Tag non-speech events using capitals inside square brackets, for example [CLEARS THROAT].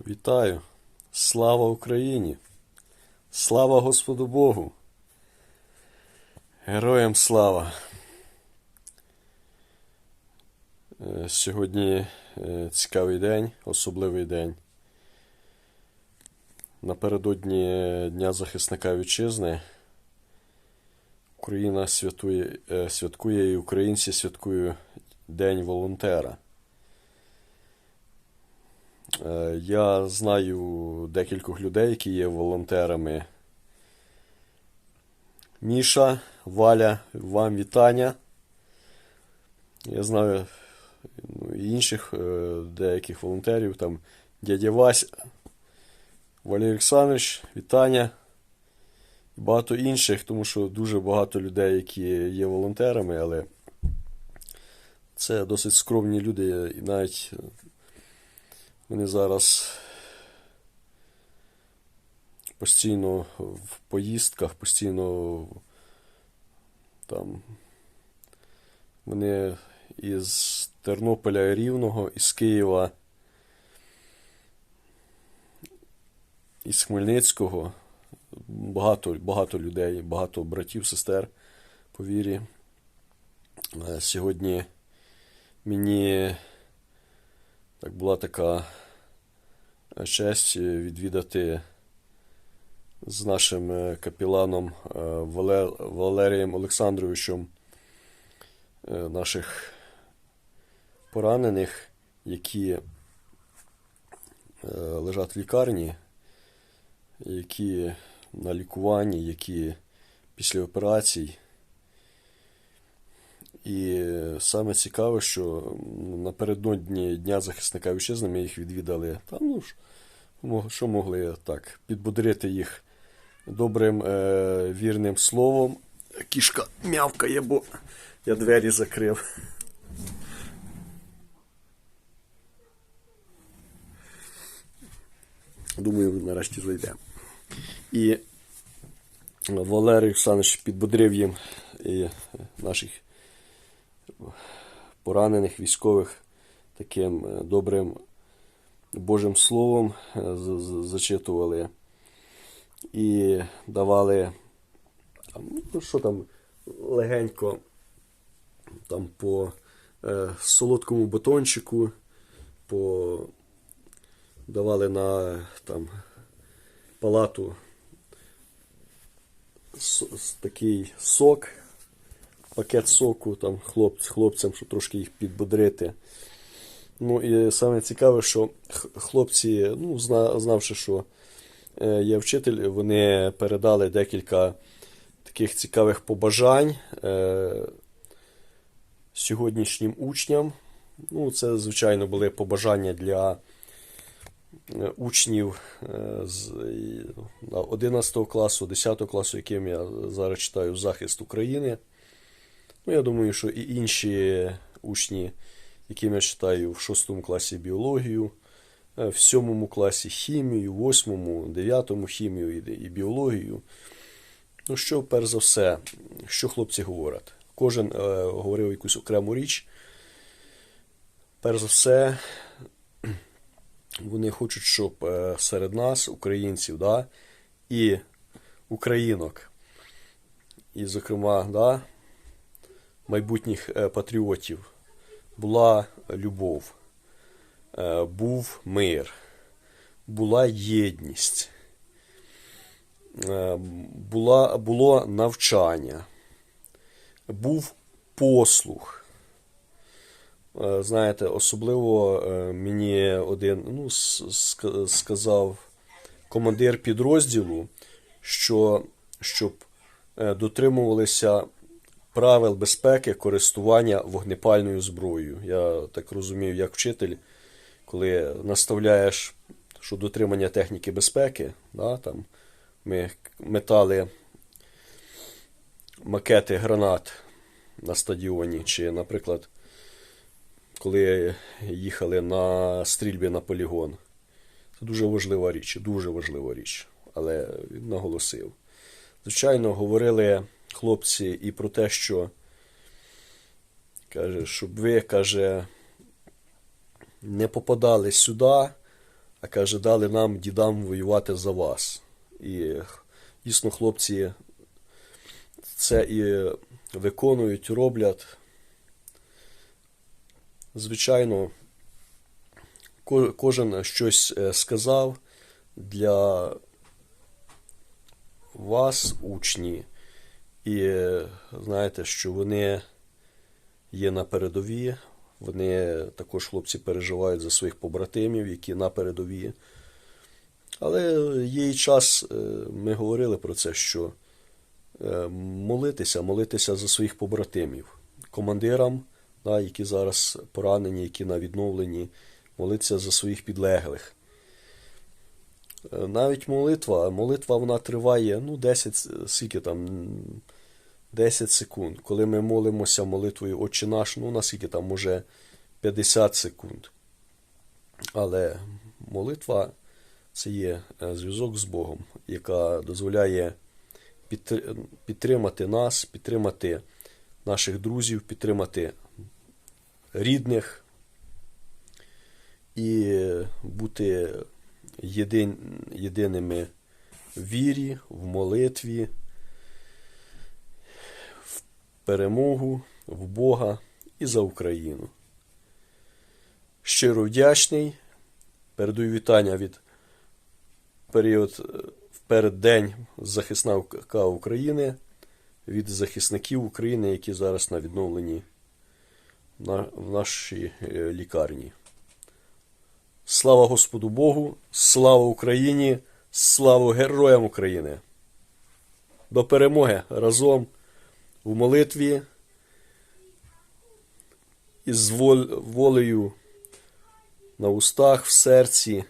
Вітаю! Слава Україні! Слава Господу Богу! Героям слава! Е, Сьогодні е, цікавий день, особливий день. Напередодні Дня захисника вітчизни Україна святує, е, святкує і українці святкують День волонтера. Е, Я знаю декількох людей, які є волонтерами. Міша, Валя, вам вітання. Я знаю ну, інших е, деяких волонтерів, там дядя Вася, Валерій Олександрович, вітання. Багато інших, тому що дуже багато людей, які є волонтерами, але це досить скромні люди, і навіть е, вони зараз постійно в поїздках, постійно там вони із Тернополя Рівного, із Києва, із Хмельницького. Багато, багато людей, багато братів, сестер по вірі. Е, Сьогодні мені так була така честь відвідати з нашим е, капіланом е, Валерієм Олександровичем е, наших поранених, які е, лежать в лікарні, які на лікуванні, які після операцій. І саме цікаве, що напередодні Дня захисника вітчизни ми їх відвідали. Там, ну, що могли так, підбодрити їх добрим е, вірним словом. Кішка мявкає, бо я двері закрив. Думаю, нарешті зайде. І Валерій Олександрович підбодрив їм і наших поранених військових таким е, добрим Божим Словом е, зачитували і давали ну, що там легенько там по е, солодкому батончику, по давали на там палату с- с- такий сок, пакет соку там хлоп, хлопцям, щоб трошки їх підбодрити. Ну і саме цікаве, що хлопці, ну, зна, знавши, що е, є вчитель, вони передали декілька таких цікавих побажань е, сьогоднішнім учням. Ну, це, звичайно, були побажання для е, учнів е, з 11 класу, 10 класу, яким я зараз читаю захист України. Ну, я думаю, що і інші учні, яким я читаю в 6 класі біологію, е, в 7 класі хімію, в 8, 9 хімію і біологію. Ну, що, перш за все, що хлопці говорять? Кожен е, говорив якусь окрему річ. Перш за все, [CLEARS THROAT] вони хочуть, щоб е, серед нас, українців, да, і українок, і, зокрема, да, майбутніх е, патріотів була любов, е, був мир, була єдність, е, була, було навчання, був послух. Знаєте, особливо мені один ну, сказав командир підрозділу, що щоб дотримувалися правил безпеки користування вогнепальною зброєю. Я так розумію, як вчитель, коли наставляєш, що дотримання техніки безпеки, да, там ми метали макети гранат на стадіоні, чи, наприклад, коли їхали на стрільбі на полігон. Це дуже важлива річ, дуже важлива річ. Але він наголосив. Звичайно, говорили хлопці і про те, що каже, щоб ви, каже, не попадали сюди, а каже, дали нам, дідам, воювати за вас. І дійсно хлопці це і виконують, роблять. Звичайно, кожен щось е, сказав для вас, учні, і знаєте, що вони є на передовій. Вони також хлопці переживають за своїх побратимів, які на передовій. Але є і час, е, ми говорили про це, що е, молитися, молитися за своїх побратимів, командирам, да, які зараз поранені, які на відновленні, молитися за своїх підлеглих. Е, Навіть молитва, молитва вона триває ну, 10, скільки там, 10 секунд. Коли ми молимося молитвою Отче наш, ну наскільки там, може 50 секунд. Але молитва це є е, зв'язок з Богом, яка дозволяє підтримати нас, підтримати наших друзів, підтримати рідних і бути єдин, єдиними в вірі, в молитві, в перемогу, в Бога і за Україну. Щиро вдячний. Передаю вітання від період е, в переддень захисника України від захисників України, які зараз на відновленні в нашій е, лікарні. Слава Господу Богу, слава Україні, слава героям України. До перемоги разом в молитві і з вол- волею на устах, в серці